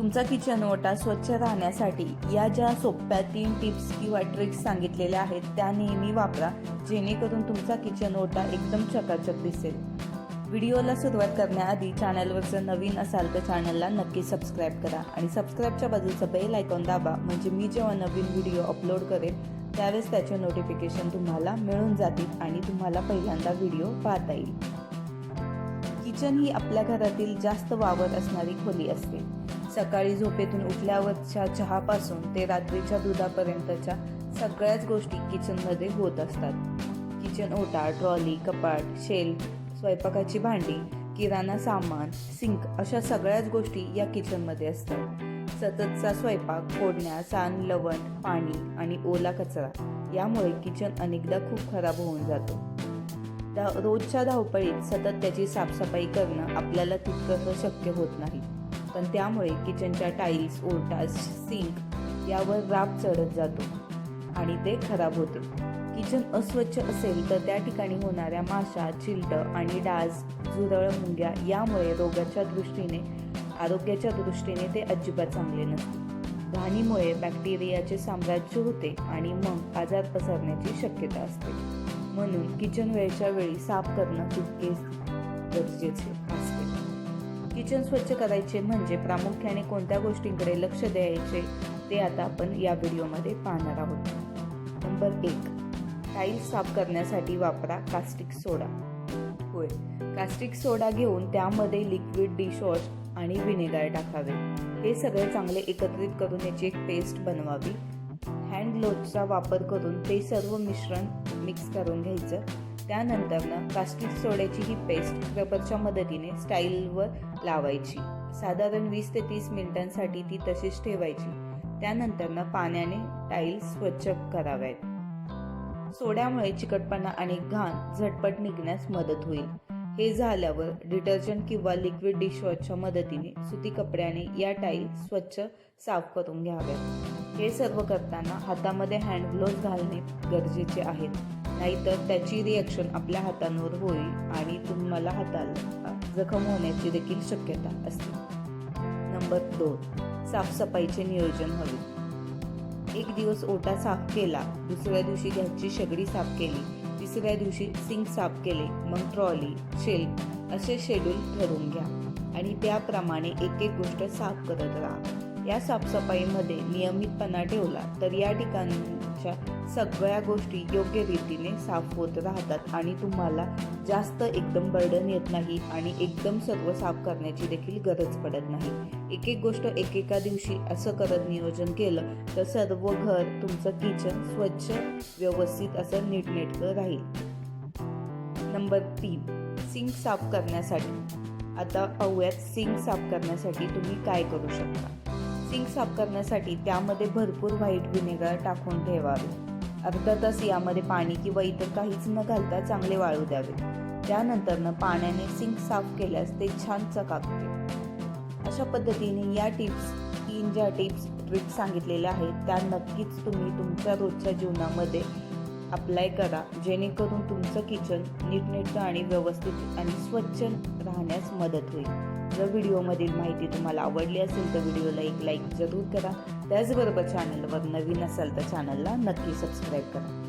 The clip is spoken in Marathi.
तुमचा किचन ओटा स्वच्छ राहण्यासाठी या ज्या सोप्या तीन टिप्स किंवा ट्रिक्स सांगितलेल्या आहेत त्या नेहमी वापरा जेणेकरून तुमचा किचन ओटा एकदम चकाचक दिसेल. व्हिडिओला सुरुवात करण्याआधी चॅनलवर जर नवीन असाल तर चॅनलला नक्की सबस्क्राईब करा आणि सबस्क्राईबच्या बाजूचं बेल आयकॉन दाबा म्हणजे मी जेव्हा नवीन व्हिडिओ अपलोड करेन त्यावेळेस त्याचे नोटिफिकेशन तुम्हाला मिळून जातील आणि तुम्हाला पहिल्यांदा व्हिडिओ पाहता येईल. किचन ही आपल्या घरातील जास्त वावर असणारी खोली असते. सकाळी झोपेतून उठल्यावरच्या चहापासून ते रात्रीच्या दुधापर्यंतच्या सगळ्याच गोष्टी किचनमध्ये होत असतात. किचन ओटा ट्रॉली कपाट शेल्फ स्वयंपाकाची भांडी किराणा सामान सिंक अशा सगळ्याच गोष्टी या किचनमध्ये असतात. सततचा स्वयंपाक फोडण्या सांड लवण पाणी आणि ओला कचरा यामुळे किचन अनेकदा खूप खराब होऊन जातो. धा रोजच्या धावपळीत सतत त्याची साफसफाई करणं आपल्याला तितकंसं शक्य होत नाही. पण त्यामुळे किचनच्या टाईल्स ओरटास सिंक यावर राब चढत जातो आणि ते खराब होते. किचन अस्वच्छ असेल तर त्या ठिकाणी होणाऱ्या माशा चिलट आणि डास झुरळ मुंग्या यामुळे रोगाच्या दृष्टीने आरोग्याच्या दृष्टीने ते अजिबात चांगले नसते. घाणीमुळे बॅक्टेरियाचे साम्राज्य होते आणि मग आजार पसरण्याची शक्यता असते. म्हणून किचन वेळच्या वेळी साफ करणं तितकेच गरजेचे किचन स्वच्छ करायचे म्हणजे प्रामुख्याने कोणत्या गोष्टींकडे लक्ष द्यायचे ते आता आपण या व्हिडिओमध्ये पाहणार आहोत. नंबर एक टाईल्स साफ करण्यासाठी वापरा कास्टिक सोडा. होय कास्टिक सोडा घेऊन त्यामध्ये लिक्विड डिशवॉश आणि व्हिनेगर टाकावे. हे सगळे चांगले एकत्रित करून याची एक पेस्ट बनवावी. हँड ग्लोव्हचा वापर करून ते सर्व मिश्रण मिक्स करून घ्यायचं. त्यानंतरनं कास्टिक सोड्याची ही पेस्ट रबरच्या मदतीने स्टाईलवर लावायची. साधारण वीस ते तीस मिनिटांसाठी ती तशीच ठेवायची. त्यानंतरनं पाण्याने टाईल्स स्वच्छ कराव्यात. सोड्यामुळे चिकटपणा आणि घाण झटपट निघण्यास मदत होईल. हे झाल्यावर डिटर्जंट किंवा लिक्विड डिशवॉशच्या मदतीने सुती कपड्याने या टाईल स्वच्छ साफ करून घ्याव्यात. हे सर्व करताना हातामध्ये हँड ग्लोव्ह घालणे गरजेचे आहेत नाहीतर त्याची रिॲक्शन आपल्या हातांवर होईल आणि तुम्हाला हाताला जखम होण्याची देखील शक्यता असते. नंबर दोन साफसफाईचे नियोजन हवे. एक दिवस ओटा साफ केला दुसऱ्या दिवशी घ्यायची शेगडी साफ केली तिसऱ्या दिवशी सिंक साफ केले मग ट्रॉली शेल्फ असे शेड्यूल ठरवून घ्या. आणि त्याप्रमाणे एक एक गोष्ट साफ करत राहा. या साफसफाईमध्ये नियमितपणा ठेवला तर या ठिकाणच्या सगळ्या गोष्टी योग्य रीतीने साफ होत राहतात आणि तुम्हाला जास्त एकदम बर्डन येत नाही आणि एकदम सर्व साफ करण्याची देखील गरज पडत नाही. एक एक गोष्ट एकेका दिवशी असं करत नियोजन केलं तर सर्व घर तुमचं किचन स्वच्छ व्यवस्थित असं नीटनेटकं राहील. नंबर तीन सिंक साफ करण्यासाठी. आता पाहूयात सिंक साफ करण्यासाठी तुम्ही काय करू शकता? सिंक साफ करण्यासाठी त्यामध्ये भरपूर व्हाईट व्हिनेगर टाकून ठेवावे. अर्धा तास यामध्ये पाणी किंवा इतर काहीच न घालता चांगले वाळू द्यावे. त्यानंतरनं पाण्याने सिंक साफ केल्यास ते छान चकाकते. अशा पद्धतीने या टिप्स तीन ज्या टिप्स ट्रिक्स सांगितलेल्या आहेत त्या नक्कीच तुम्ही तुमच्या रोजच्या जीवनामध्ये अप्लाय करा. जेणेकरून तुमचं किचन नीटनेटकं आणि व्यवस्थित आणि स्वच्छ राहण्यास मदत होईल. जर व्हिडिओमधील माहिती तुम्हाला आवडली असेल तर व्हिडिओला एक लाईक जरूर करा. त्याचबरोबर चॅनलवर नवीन असाल तर चॅनलला नक्की सबस्क्राईब करा.